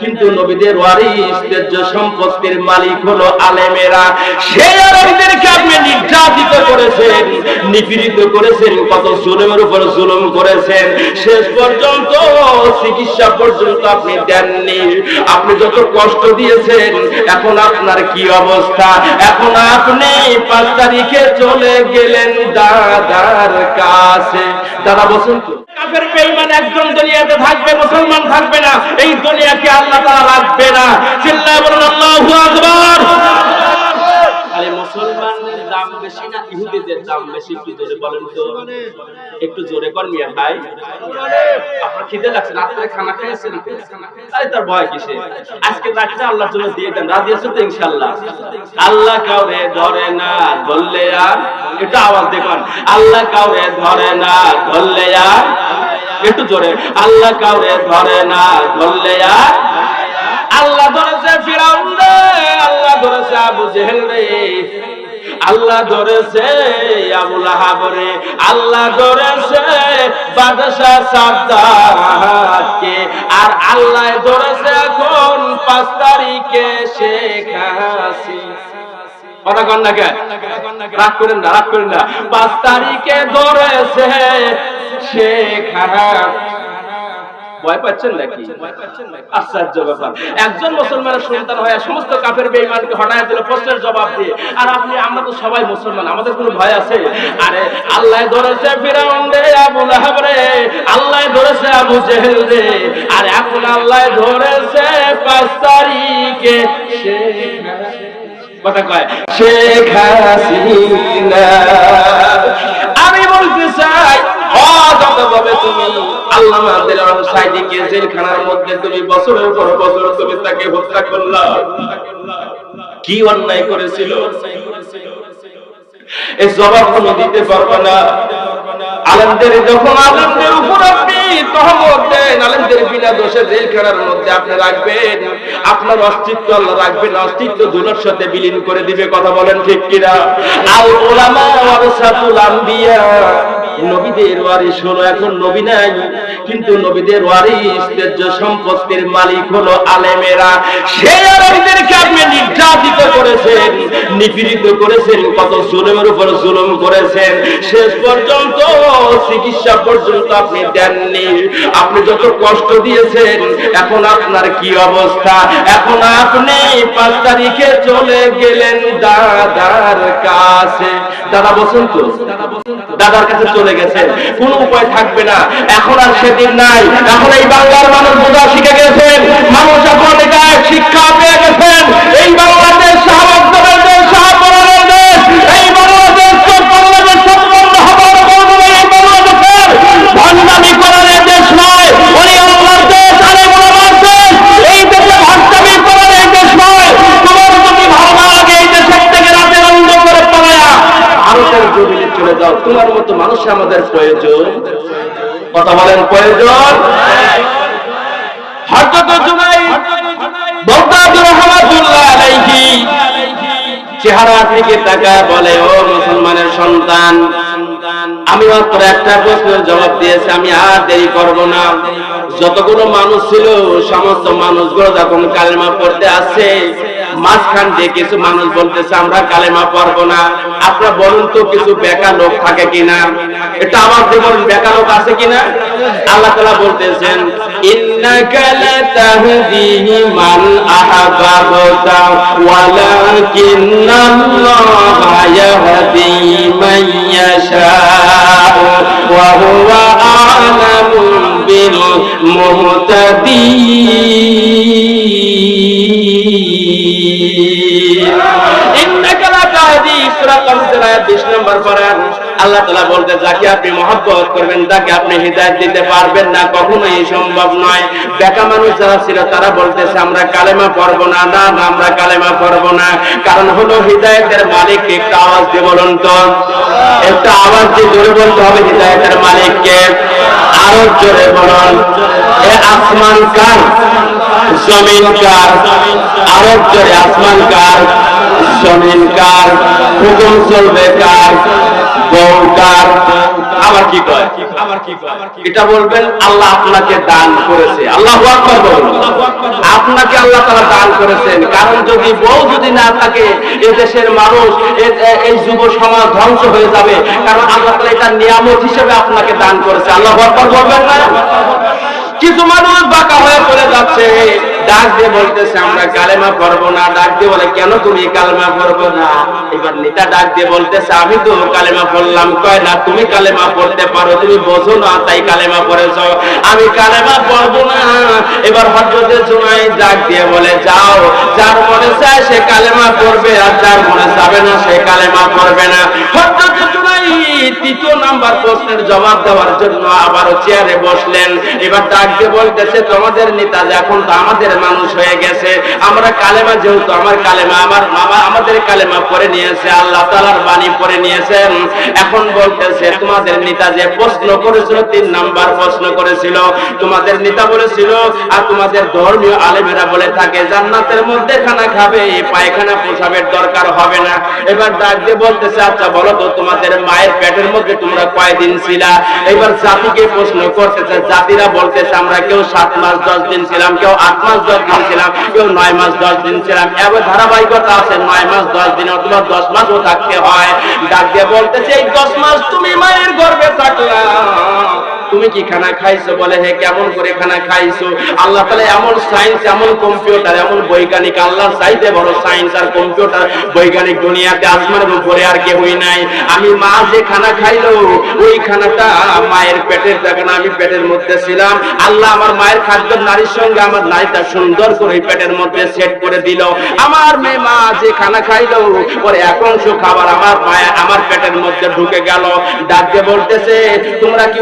কিন্তু নবীদের ওয়ারিস সম্পত্তির মালিক হলো আলেমেরা। সেই আলেমদেরকে আপনি নির্যাতিত করেছেন, নিপীড়িত করেছেন, কত জুলুমের উপর জুলুম করেছেন। শেষ পর্যন্ত, চিকিৎসা পর্যন্ত আপনি দেননি। আপনি যত কষ্ট দিয়েছেন, এখন আপনার কি অবস্থা? এখন আপনি পাঁচ তারিখে চলে গেলেন দাদার কাছে। দাদা, বসুন তো। একজন দুনিয়াতে থাকবে, মুসলমান থাকবে না। এই দুনিয়াকে আল্লাহ তাআলা রাখবে না। চিল্লা বলুন, আল্লাহু আকবার। বেশি না ইহুদিদের দাম বেশি একটু জোরে বলেন তো? একটু জোরে কর মিয়া ভাই। আপনার খিদে লাগছে, রাত্রে খানা আরে, তার ভয় কিসে আজকে আল্লাহর জন্য দিয়ে দেন রাজি তো আল্লাহ কাউরে ধরে না ধরলে আর, একটু আওয়াজ দেখুন আল্লাহ কাউরে ধরে না ধরলে আর, একটু জোরে। আল্লাহ কাউরে ধরে না ধরলে আর, আল্লাহ ধরেছে ফিরাউন রে, আল্লাহ ধরেছে আবু জেহেল রে। আল্লাহ ধরেছে আল্লাহ ধরেছে আর আল্লাহ ধরেছে এখন পাঁচ তারিখে শেখ রাগ করেন না, রাগ করেন না। পাঁচ তারিখে ধরেছে শেখ ভয় পাচ্ছেন নাকি? আশ্চর্য ব্যাপার। একজন মুসলমানের সন্তান হয়ে সমস্ত কাফের বেঈমানকে হটায় দিল প্রশ্নের জবাব দিয়ে। আর আপনি, আমরা তো সবাই মুসলমান, আমাদের কোনো ভয় আছে? আরে, আল্লাহ ধরেছে ফিরাউন রে, আবু লাহাব রে, আল্লাহ ধরেছে আবু জেহেল রে। আর এখন আল্লাহ ধরেছে পাঁচ তারিখে কথা কয়, শেখ হাসিনা। আমি বলতে চাই অযতভাবে তুমি আলেমদের যখন আলেমদের উপর আপনি তহমত দেন, আলেমদের বিনা দোষে জেলখানার মধ্যে আপনি রাখবেন। আপনার অস্তিত্ব আল্লাহ রাখবেন, অস্তিত্ব দুলোর সাথে বিলীন করে দিবে, কথা বলেন ঠিক কিনা? আল ওলামা ওয়ারাসাতুল আম্বিয়া। নবীদের ওয়ারিস হলো, এখন নবী নাই। কিন্তু নবীদের ওয়ারিস তেজ্য সম্পত্তির মালিক হলো আলেমেরা। সেই আলেমদেরকে আপনি নির্যাতিত করেছেন, নিপীড়িত করেছেন, কত জুলুমের উপর জুলুম করেছেন। শেষ পর্যন্ত চিকিৎসা পর্যন্ত আপনি দেননি। আপনি যত কষ্ট দিয়েছেন, এখন আপনার কি অবস্থা? এখন আপনি পাঁচ তারিখে চলে গেলেন দাদার কাছে। দাদা বসুন তো। দাদার কাছে চলে গেছেন কোন উপায় থাকবে না। এখন আর সেদিন নাই। এখন এই বাংলার মানুষ বোঝা শিখে গেছেন। মানুষ এখন এটা শিক্ষা পেয়ে গেছেন। এই বাংলাদেশ ভালো ভারতের চলে যাও তোমার মতো মানুষ আমাদের প্রয়োজন। কথা বলেন, প্রয়োজন? চেহারা থেকে টাকা বলে, ও মুসলমানের সন্তান, আমি মাত্র একটা প্রশ্নের জবাব দিয়েছি, আমি আর দেরি করব না। যতগুলো মানুষ ছিল, সমস্ত মানুষগুলো যখন কালেমা পড়তে আসছে, মাঝখান দিয়ে কিছু মানুষ বলতেছে, আমরা কালেমা পড়ব না। আপনারা বলুন তো, কিছু বেকার লোক থাকে কিনা? এটা আমার জীবন বেকার লোক আছে কিনা? আল্লাহ তালা বলতেছেন, ইন্নাকা ছিল তারা বলতেছে আমরা কালেমা পড়ব না না, আমরা কালেমা পড়ব না কারণ হলো হৃদায়তের মালিক একটা আওয়াজ দিয়ে বলুন তো একটা আওয়াজ দিয়ে জোরে বলতে হবে হৃদায়তের মালিককে আরও জোরে বলুন। এ আসমান কার? জমিন কার? আরও জোরে, আসমান কার? জমিন কার? হুকুম চলবে কার? আবার কি কয়? এটা বলবেন আল্লাহ আপনাকে দান করেছে। আল্লাহ আপনাকে আল্লাহ তারা দান করেছেন। কারণ যদি বউ যদি না থাকে এ দেশের মানুষ এই যুব সমাজ ধ্বংস হয়ে যাবে। কারণ আল্লাহ তাআলা এটা নিয়ামত হিসেবে আপনাকে দান করেছে। আল্লাহ বলবেন না? কিছু মানুষ বাঁকা হয়ে চলে যাচ্ছে। ডাক দিয়ে বলতেছে, আমরা কালেমা পড়ব না। ডাক দিয়ে বলে, কেন তুমি কালেমা পড়ব না? এবার নেতা ডাক দিয়ে বলতেছে, আমি তো কালেমা পড়লাম। কয়, না, তুমি কালেমা পড়তে পারো, তুমি বোঝো না, তাই কালেমা পড়েছ। আমি কালেমা পড়ব না। এবার হজরতে জুনাই ডাক দিয়ে বলে, যাও। যার মনে চায় সে কালেমা পড়বে, আর যার মনে যাবে না, সে কালেমা পড়বে না। হজরতে জুনাই তৃতীয় নাম্বার প্রশ্নের জবাব দেওয়ার জন্য আবারও চেয়ারে বসলেন। এবার ডাক দিয়ে বলতেছে, তোমাদের নেতা এখন তো আমাদের মানুষ হয়ে গেছে। আমরা কালেমা যেহেতু আমার কালেমা, আমার মামা আমাদের কালেমা পড়ে নিয়েছে, আল্লাহ তালার বাণী পড়ে নিয়েছেন। এখন বলতেছে, তোমাদের নেতা যে প্রশ্ন করেছিল, তিন নাম্বার প্রশ্ন করেছিল। তোমাদের নেতা বলেছিল, আর তোমাদের ধর্মীয় আলেমেরা বলে থাকে, জান্নাতের মধ্যে খানা খাবে, পায়খানা পোষাবের দরকার হবে না। এবার ডাক দিয়ে বলতেছে আচ্ছা বলো তো, তোমাদের মায়ের পেটের মধ্যে তোমরা কয়দিন ছিলা? এবার জাতিকে প্রশ্ন করতেছে জাতিরা বলতেছে, আমরা কেউ সাত মাস, দশ দিন ছিলাম, কেউ আট মাস, দশ দিন ছিলাম, কেউ নয় মাস, দশ দিন ছিলাম। এবার ধারাবাহিকতা আছে, নয় মাস, দশ দিন অথবা দশ মাসও থাকতে হয়। ডাক দিয়ে বলতেছে, এই দশ মাস তুমি মায়ের গর্বে থাকলা। তুমি কি খানা খাইছো? বলে, হে, কেমন করে খানা খাইছো? আল্লাহ তাআলা এমন সায়েন্স এমন কম্পিউটার এমন বৈজ্ঞানিক আল্লাহ চাইতে বড় সায়েন্স আর কম্পিউটার বৈজ্ঞানিক দুনিয়াতে, আসমানের উপরে আর কেউই নাই। আমি মা যে খানা খাইলো, ওই খানাটা মায়ের পেটের দেখেন আমি পেটের মধ্যে ছিলাম। আল্লাহ আমার মায়ের খাদ্য নারীর সঙ্গে আমার নারীটা সুন্দর করে পেটের মধ্যে সেট করে দিল। আমার মেয়ে মা যে খানা খাইলো, ওর এক অংশ খাবার আমার মায়ের, আমার পেটের মধ্যে ঢুকে গেল। ডাক বলতেছে, তোমরা কি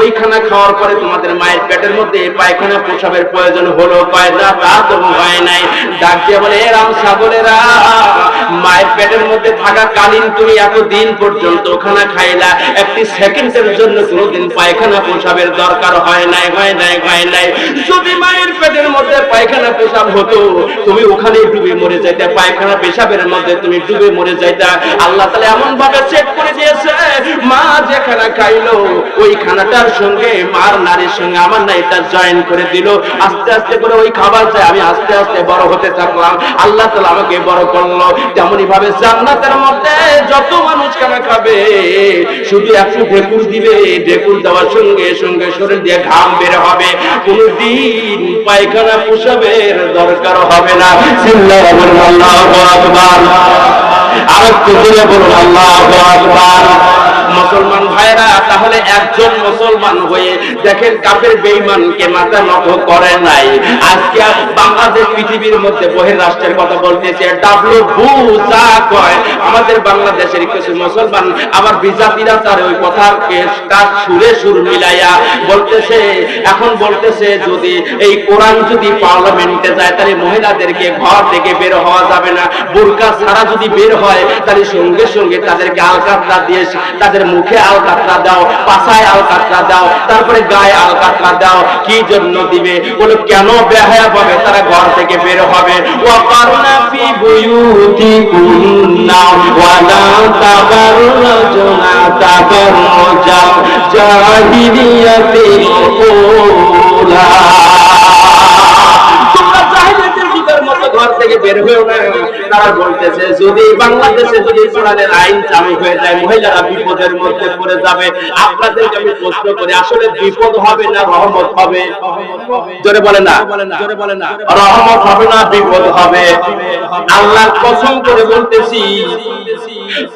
ওই ওই খানা খাওয়ার পরে তোমাদের মায়ের পেটের মধ্যে পায়খানা প্রসাবের প্রয়োজন হলো পায়দা তা তো হয় নাই। ডাক দিয়ে বলে এরাম সাগরেরা মায়ের পেটের মধ্যে থাকা কালীন তুমি এত দিন পর্যন্ত খানা খাইলা। একটি সেকেন্ডের জন্য কোনোদিন পায়খানা প্রসাবের দরকার হয় নাই হয় নাই হয় নাই। যদি মায়ের পেটের মধ্যে পায়খানা পেশাব হতো, তুমি ওখানে ডুবে মরে যাইতে, পায়খানা পেশাবের মধ্যে তুমি ডুবে মরে যাইতা। আল্লাহ তাআলা এমন ভাবে সেট করে দিয়েছে, মা যে খানা খাইলো, ওই খানাটার সঙ্গে মার নারীর সঙ্গে আমার নারীটা জয়েন করে দিল। আস্তে আস্তে করে ওই খাবার যায় আমি আস্তে আস্তে বড় হতে থাকলাম। আল্লাহ তাআলা আমাকে বড় করল। তেমনি ভাবে জান্নাতের মধ্যে যত মানুষ খানা খাবে? শুধু একটু ঢেকুর দিবে, ঢেকুর দেওয়ার সঙ্গে সঙ্গে শরীর দিয়ে ঘাম বের হবে। কোনদিন পায়খানা পোষাবের দরকার হবে না। চিল্লাহ বলুন, আল্লাহু আর একটু বলুন, আল্লাহ আকবার। মুসলমান ভাইরা, তাহলে একজন মুসলমান হয়ে দেখেন কাফের বেঈমানকে মাথা নত করে নাই। আজকে বাংলাদেশ পৃথিবীর মধ্যে বহির রাষ্ট্রের কথা বলতেছে, ডাব্লিউ বুজা কয়, আমাদের বাংলাদেশের কিছু মুসলমান আবার বিজাতিরা তার ওই কথার তার সুরে সুর মিলাইয়া বলতেছে, এখন বলতেছে যদি এই কোরআন যদি পার্লামেন্টে যায়, তাহলে মহিলাদেরকে ঘর থেকে বের হওয়া যাবে না, বোরকা ছাড়া যদি বের হয়, তাহলে সঙ্গে সঙ্গে তাদেরকে আলকাতরা দিয়ে তাদের মুখে আলকাতরা দাও, পাছায় আলকাতরা দাও, তারপরে গায়ে আলকাতরা দাও, কি জন্য দিবে? বলে, কেন বেহায়া পাবে তারা ঘর থেকে বের হবে? ওয়াকারনা ফি বুয়ুতিকুন্না ওয়ালা তাবাররাজনা তাবাররাজা জাহিলিয়াতিল উলা। ঘর থেকে বের হয়েও না, তারা বলতেছে, যদি বাংলাদেশে যদি কোরআনের আইন চালু হয়ে যায়, মহিলারা বিপদের মধ্যে পড়ে যাবে। আপনাদেরকে আমি প্রশ্ন করি, আসলে বিপদ হবে না, রহমত হবে? জোরে বলে না। জোরে বলে না রহমত হবে না, বিপদ হবে? আল্লাহ কসম করে বলতেছি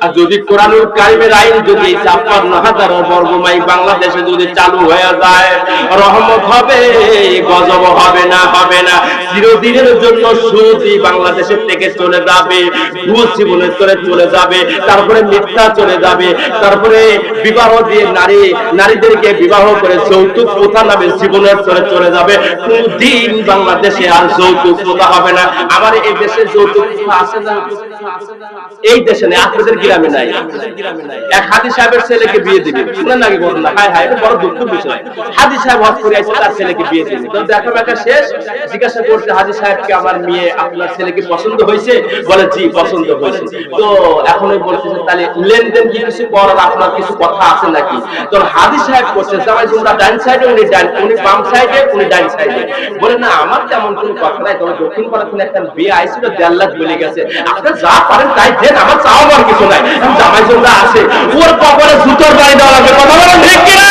আর যদি কোরআনুল কারিমের আইন যদি ছাপ্পান্ন হাজার বর্গমাই বাংলাদেশে যদি চালু হয়ে যায়, রহমত হবে, গজব হবে না হবে না। চিরদিনের জন্য সুদি বাংলাদেশের থেকে চলে যাবে ভুল জীবনের চলে চলে যাবে, তারপরে মিথ্যা চলে যাবে, তারপরে বিবাহ দিয়ে নারী, নারীদেরকে বিবাহ করে যৌতুক প্রথা নামে জীবনের চলে চলে যাবে। কোনদিন বাংলাদেশে আর যৌতুক প্রথা হবে না। আমার এই দেশে যৌতুক প্রথা আছে না এই দেশে নেই, আপনাদের গ্রামে নাই। এক হাদি সাহেবের ছেলেকে বিয়ে দিবে। শুনেন নাকি ঘটনা হায় হায় বড় দুঃখ বিষয়। হাদি সাহেব হজ করে আসছে তার ছেলেকে বিয়ে দিবে তো দেখা দেখা শেষ। জিজ্ঞাসা করছে হাজি সাহেবকে আমার মেয়ে আপনার ছেলেকে পছন্দ হয়েছে? বলে, জি, পছন্দ হয়েছে। তো এখন ওই বলতেছে, তাহলে লেনদেন কি কিছু করার? আপনার কিছু কথা আছে নাকি? তো হাজি সাহেব করছে, জামাই তোমরা ডান সাইডে, উনি ডান, উনি বাম সাইডে, উনি ডান সাইডে। বলে, না, আমার তেমন কোনো কথা নাই। তবে দক্ষিণ পাড়া থেকে একটা বিয়ে আইছিল দেড় লাখ বেড়ে গেছে। আপনার যা পারেন তাই দেন, আমার চাওয়ার কিছু নাই। জামাই তোমরা আছে, ওর কপালে জুতোর বাড়ি দেওয়া লাগবে। কথা বলেন, ঠিক কিনা?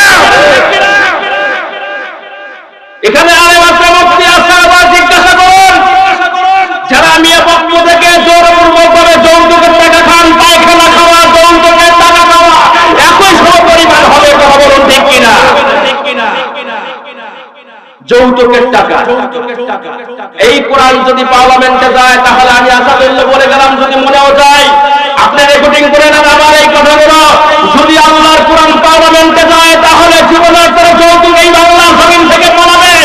এখানে আরে মাত্র মুক্তি আছে আবার জিজ্ঞাসা করুন। যারা মিয়া পক্ষ থেকে জোরপূর্বক ভাবে যৌতুকের টাকা খান, পায়খানা খাওয়া, যৌতুকের টাকা খাওয়া, একই সমপরিমাণ হবে, কথা বলুন, ঠিক কিনা? যৌতুকের টাকা। এই কোরআন যদি পার্লামেন্টে যায়, তাহলে আমি আসাদুল্লাহ বলে গেলাম যদি মনেও যায় আপনি রেকর্ডিং করে নেন আমার এই কথাগুলো যদি আল্লাহর কোরআন পার্লামেন্টে যায় তাহলে জীবনের পরে যৌতুক এই বাংলা জমিন থেকে পালাবে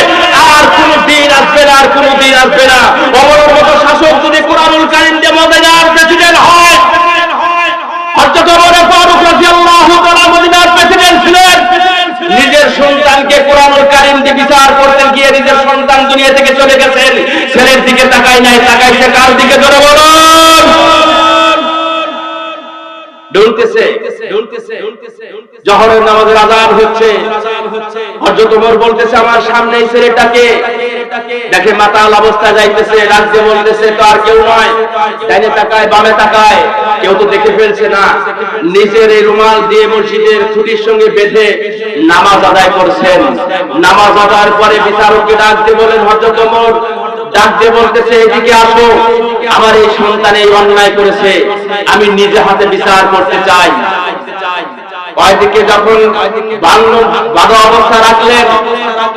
আর কোন দিন আসবে না আর কোন দিন আসবে না অমরের মতো শাসক যদি কোরআনুল কারিম দিয়ে মদিনার প্রেসিডেন্ট হয় হযরত ওমর ফারুক রাদিয়াল্লাহু তাআলা মদিনার প্রেসিডেন্ট ছিলেন নিজের সন্তানকে কোরআনুল কারিম দিয়ে বিচার করতে গিয়ে নিজের সন্তান দুনিয়া থেকে চলে গেছেন ছেলের দিকে তাকাই নাই তাকাইছে কার দিকে ধরে বলুন ঢুলতেছে জহরের নামাজের আজান হচ্ছে। হযরত ওমর বলতেছে, আমার সামনে এই ছেলেটাকে দেখে মাতাল অবস্থা যাইতেছে, রাজ্যে বলতেছে, তো আর কেউ নয়, ডাইনে তাকায়, বামে তাকায়, কেউ তো দেখে ফেলছে না। নিজের এই রুমাল দিয়ে মসজিদের ছুটির সঙ্গে বেঁধে নামাজ আদায় করছেন। নামাজ আদায়ের পরে বিচারককে ডাক দিয়ে বলেন হযরত ওমর, ডাক বলতেছে, এদিকে আসো, আমার এই সন্তান এই অন্যায় করেছে। আমি নিজে হাতে বিচার করতে চাই। ওইদিকে যখন বাধা অবস্থা রাখলেন,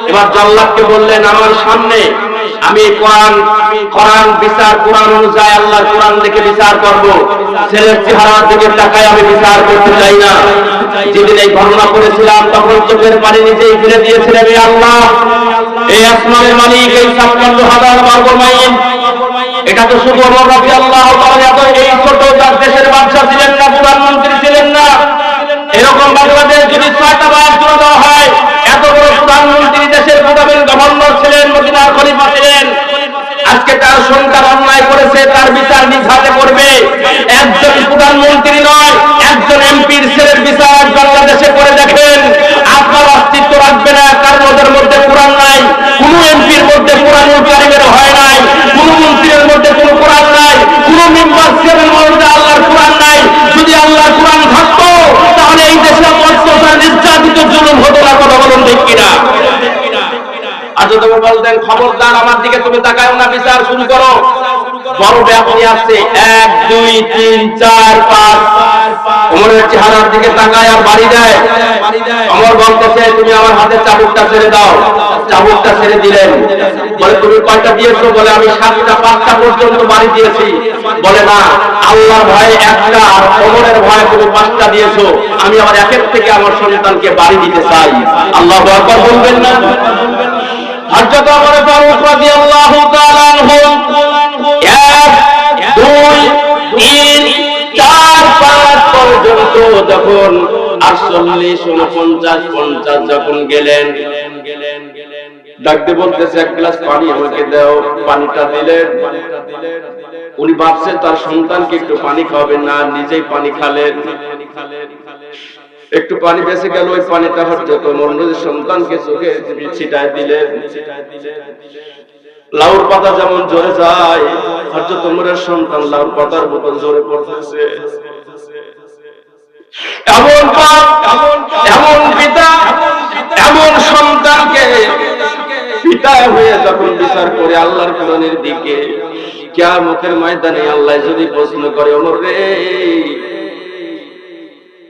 এবার জল্লাদকে বললেন, আমার সামনে আমি কোরআন কোরআন বিচার, কোরআন অনুযায়ী আল্লাহর কোরআন দেখে বিচার করব। ছেলের চেহারার দিকে তাকায় আমি বিচার করতে চাই না। যেদিন এই ঘটনা করেছিলাম, তখন চোখের পানি নিজেই ফিরে দিয়েছিলেন এই আল্লাহ। এই আসমানের মালিক, এই ছাপ্পান্ন হাজার বর্গ মাইল। এটা তো শুধু রাজি আল্লাহ এই ছোট দেশের বাদশা ছিলেন না প্রধানমন্ত্রী ছিলেন না এরকম বাংলাদেশ যদি ছয়টা বাদ তুলে দেওয়া হয় এত বড় প্রধানমন্ত্রী দেশের প্রধান গভর্নর ছিলেন খলিফা ছিলেন আজকে তার সন্তান অন্যায় করেছে তার বিচার নিজ হাতে করবে একজন প্রধানমন্ত্রী নয় একজন এমপির ছেলের বিচার বাংলাদেশে করে দেখেন আপনার অস্তিত্ব রাখবে না কারণ ওদের মধ্যে কোরআন নাই কোন এমপির মধ্যে কোরআন কারিমের হয় নাই কোন মন্ত্রীর মধ্যে কোন কোরআন নাই কোন মেম্বার ছেলের মধ্যে আল্লাহর কোরআন নাই যদি আল্লাহর কোরআন থাকতো তাহলে এই দেশে অত্যাচার নির্যাতিত জুলুম হতো না কথা বলুন ঠিক কিনা আর যদি বলতেন খবরদার আমার দিকে তুমি তাকায় না বিচার শুরু করো বড় ব্যাপারী আসছে এক দুই, তিন, চার, পাঁচ। ওমরের চেহারার দিকে তাকায় আর বাড়ি দেয়। অমর বলতেছে, তুমি আমার হাতে চাবুকটা ছেড়ে দাও। চাবুকটা ছেড়ে দিলেন। বলে, তুমি কয়টা দিয়েছ? বলে, আমি সাতটা, পাঁচটা পর্যন্ত বাড়ি দিয়েছি। বলে, না, আল্লাহর ভয়ে একটা আর অমরের ভয়ে তুমি পাঁচটা দিয়েছ। আমি আমার একের থেকে আমার সন্তানকে বাড়ি দিতে চাই। আল্লাহ একবার বলবেন না। হযরত ওমর ফারুক রাদিয়াল্লাহু তাআলা আনহু যখন আটচল্লিশ, উনপঞ্চাশ, পঞ্চাশ যখন গেলেন ডাকতে বলতেছে, এক গ্লাস পানি আমাকে দাও। পানিটা দিলেন। উনি ভাবছেন তার সন্তানকে একটু পানি খাওয়াবেন না, নিজেই পানি খালেন। একটু পানি বেঁচে গেল, ওই পানিটা হযরত মন্ডলের সন্তানকে চোখে ছিটায় দিলেন। লাউর পাতা যেমন জোরে যায়, হযরত ওমরের সন্তান লাউর পাতার মতো জোরে পড়তেছে। এমন বাপ এমন পিতা, এমন সন্তানকে পিতা হয়ে যখন বিচার করে আল্লাহর কোরআনের দিকে, কিয়ামতের ময়দানে আল্লাহ যদি প্রশ্ন করে, ওমর রে,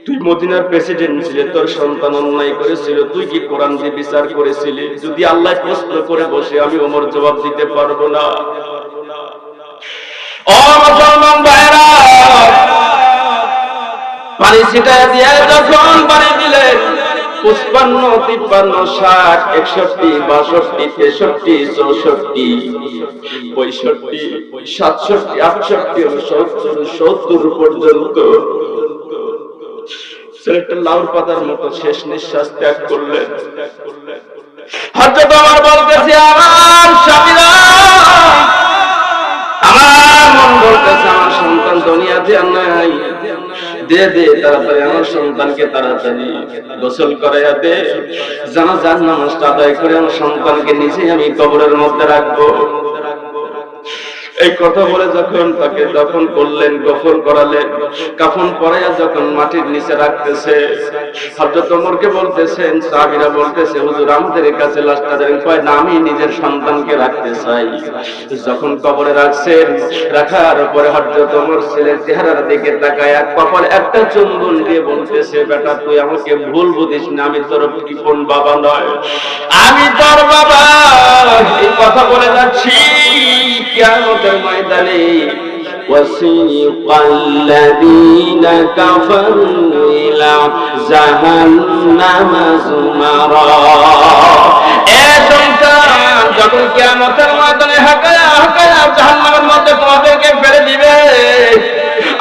তুই মদিনার প্রেসিডেন্ট ছিলে, তোর সন্তান অন্যায় করেছিল, তুই কি কোরআন দিয়ে বিচার করেছিলি? যদি আল্লাহ প্রশ্ন করে বসে, আমি ওমর জবাব দিতে পারব না। ও ভাইরা পানি ছিটায় দিয়ে যখন পানি দিলেন পুষ্পান্ন তিপ্পান্ন, ষাট, একষট্টি, বাষট্টি, তেষট্টি, চৌষট্টি, পঁয়ষট্টি, সাতষট্টি, আটষট্টি, সত্তর সত্তর পর্যন্ত। ছেলেটা লাউর পাতার মতো শেষ নিঃশ্বাস ত্যাগ করলেন হজরত আমার বলতেছে, আমার স্বামীরা, আমার মন বলতেছে, আমার সন্তান দুনিয়াতে আর নাই। দে দে তাড়াতাড়ি আদায় করে আমার সন্তানকে নিজে আমি কবরের মধ্যে রাখব। এই কথা বলে যখন তাকে দফন করলেন গোফন করালেন, কাফন পরাইয়া যখন মাটির নিচে রাখতেছে, হযরত ওমরকে বলতেছেন, সাহাবীরা বলতেছে, হুজুর, আমাদের কাছে লাশটা দেন কয় না, আমি নিজের সন্তানকে রাখতে চাই। যখন কবরে রাখছেন, রাখার পরে হযরত ওমর ছেলের চেহারার দিকে তাকায় এক কপালে একটা চুম্বন দিয়ে বলতেছে, বেটা, তুই আমাকে ভুল বুঝিস না, আমি তোর কোন বাবা নয়? আমি তোর বাবা, এই কথা বলে যাচ্ছি কিয়ামতের ময়দানে وسيق الذين كفروا إلى جهنم زمرا এ সন্তান যখন কিয়ামতের ময়দানে হাকায়া হাকায়া জাহান্নামের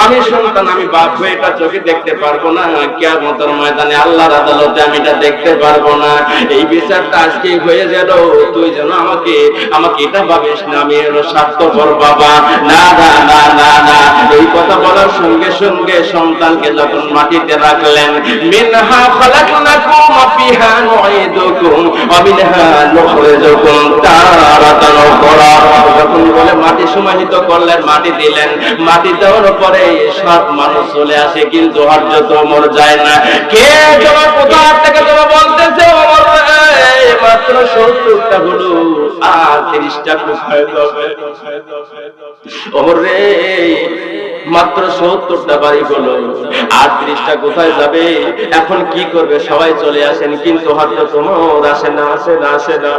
আমি সন্তান, আমি বাপ হয়ে এটা চোখে দেখতে পারব না। কিয়ামতের ময়দানে আল্লাহর আদালতে আমি এটা দেখতে পারব না। এই বিচারটা আজকে হয়ে গেল তুই যেন আমাকে আমাকে এটা ভাবিস না, আমি হলো স্বার্থপর বাবা। না না না না না। এই কথা বলার সঙ্গে সঙ্গে সন্তানকে যখন মাটিতে রাখলেন, মিনহা খালাকনাকুম ফিহা নুঈদুকুম ওয়া মিনহা নুখরিজুকুম, তারাতান উখরা। যখন বলে মাটি সমাহিত করলেন, মাটি দিলেন, মাটি দেওয়ার পরে সব মানুষ চলে আসে, কিন্তু হাত যত মর যায় না। কে তোমার কোথা থেকে তোমার বলতেছে মাত্র সত্তরটা হলো, আর তিরিশটা কোথায় ওমর রে মাত্র সত্তরটা বাড়ি হলো। আর ত্রিশটা কোথায় যাবে? এখন কি করবে? সবাই চলে আসেন, কিন্তু হয়তো তোমার আসে না আসে না আসে না।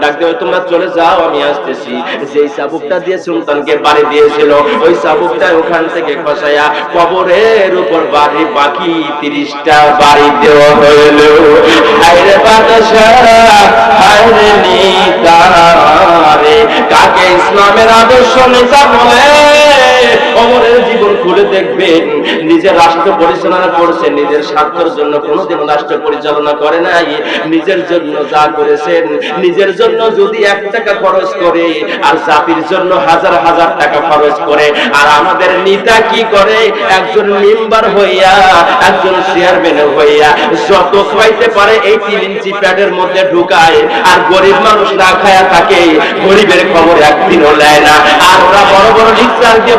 ডাক দেবে তোমরা চলে যাও, আমি আসতেছি। যেই চাবুকটা দিয়ে সুলতানকে বাড়ি দিয়েছিল, ওই চাবুকটা ওখান থেকে খসাইয়া কবরের উপর বাড়ি, বাকি তিরিশটা বাড়ি দেওয়া হইল। হায়রে বাদশাহ হায়রে নিতারে কাকে ইসলামের আদর্শ নেতা বলে? অমরের জীবন খুলে দেখবেন নিজের রাষ্ট্র পরিচালনা করছে, নিজের স্বার্থের জন্য কোনোদিন রাষ্ট্র পরিচালনা করে নাই। নিজের জন্য যা করেছেন, নিজের জন্য যদি এক টাকা খরচ করে, আর জাতির জন্য হাজার হাজার টাকা খরচ করে, আর আমাদের নেতা কি করে? একজন মেম্বার হইয়া, একজন চেয়ারম্যান হইয়া, যত খাইতে পারে এই তিন ইঞ্চি প্যাডের মধ্যে ঢুকায়, আর গরিব মানুষ না খায়া থাকে, গরিবের খবর একদিনও নেয় না। আর ওরা বড় বড় লিখচার দিয়ে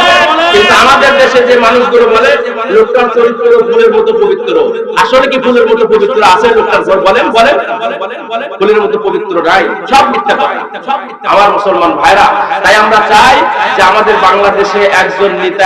কিন্তু আমাদের দেশে যে মানুষগুলো বলে লোকটার চরিত্র ফুলের মতো পবিত্র। আসলে কি ফুলের মতো পবিত্র? আছে লোকটার বলেন বলেন। ফুলের মতো পবিত্র নাই। সব মিথ্যা কথা। আমার মুসলমান ভাইরা, তাই আমরা চাই যে আমাদের বাংলাদেশে একজন নেতা